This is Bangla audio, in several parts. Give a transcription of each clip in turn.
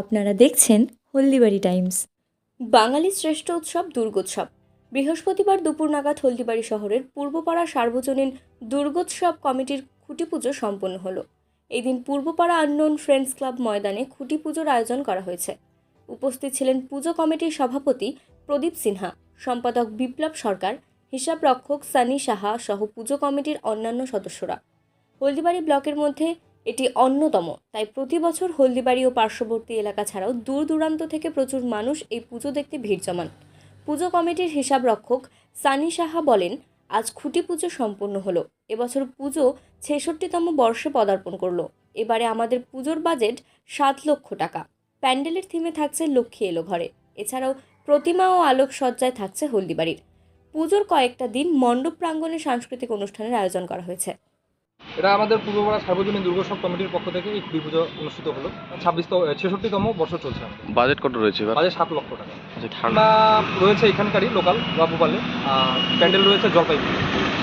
আপনারা দেখছেন হলদিবাড়ি টাইমস। বাঙালির শ্রেষ্ঠ উৎসব দুর্গোৎসব। বৃহস্পতিবার দুপুর নাগাদ হলদিবাড়ি শহরের পূর্বপাড়া সার্বজনীন দুর্গোৎসব কমিটির খুঁটি পুজো সম্পন্ন হলো। এই দিন পূর্বপাড়া আননোন ফ্রেন্ডস ক্লাব ময়দানে খুঁটি পুজোর আয়োজন করা হয়েছে। উপস্থিত ছিলেন পুজো কমিটির সভাপতি প্রদীপ সিনহা, সম্পাদক বিপ্লব সরকার, হিসাব রক্ষক সানি সাহা সহ পুজো কমিটির অন্যান্য সদস্যরা। হলদিবাড়ি ব্লকের মধ্যে এটি অন্যতম। তাই প্রতি বছর হলদিবাড়ি ও পার্শ্ববর্তী এলাকা ছাড়াও দূর দূরান্ত থেকে প্রচুর মানুষ এই পুজো দেখতে ভিড় জমান। পুজো কমিটির হিসাব রক্ষক সানি সাহা বলেন, আজ খুঁটি পুজো সম্পূর্ণ হলো। এবছর পুজো ছেষট্টিতম বর্ষে পদার্পণ করল। এবারে আমাদের পুজোর বাজেট সাত লক্ষ টাকা। প্যান্ডেলের থিমে থাকছে লক্ষ্মী এলো ঘরে। এছাড়াও প্রতিমা ও আলোকসজ্জায় থাকছে হলদিবাড়ির। পুজোর কয়েকটা দিন মণ্ডপ প্রাঙ্গণে সাংস্কৃতিক অনুষ্ঠানের আয়োজন করা হয়েছে। এটা আমাদের পূর্বপাড়া সার্বজনীন দুর্গোৎসব কমিটির পক্ষ থেকে এই খুবই পুজো অনুষ্ঠিত হলো। ছাব্বিশ ছেষট্টিতম বর্ষ চলছে বাজেট কত রয়েছে এবার? বাজে সাত লক্ষ টাকা। আচ্ছা, ঠান্ডা। রয়েছে এখানকারই লোকাল বাবুপালে। আর প্যান্ডেল রয়েছে জলপাইগুড়ি।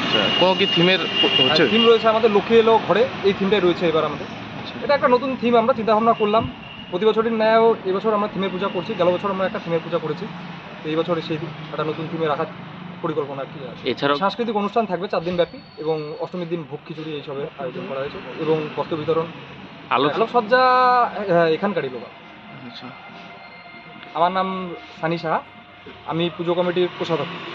আচ্ছা, কোনো কি থিমের হচ্ছে? থিম রয়েছে আমাদের লক্ষ্মী এলো ঘরে এই থিমটাই রয়েছে এবার আমাদের। আচ্ছা। এটা একটা নতুন থিম আমরা চিন্তা ভাবনা করলাম। প্রতি বছরের ন্যায়ও এবছর আমরা থিমের পূজা করছি গেল বছর আমরা একটা থিমের পূজা করেছি। তো এই বছর সেই একটা নতুন থিমে রাখার পরিকল্পনা কি আছে? এছাড়াও সাংস্কৃতিক অনুষ্ঠান থাকবে চার দিন ব্যাপী এবং অষ্টমীর দিন ভোগ খিচুড়ি এইসবের আয়োজন করা হয়েছে এবং বস্ত্র বিতরণ আলো আলোকসজ্জা হ্যাঁ, এখানকারই লোক আচ্ছা। আমার নাম সানি সাহা আমি পুজো কমিটির কোষাধ্যক্ষ।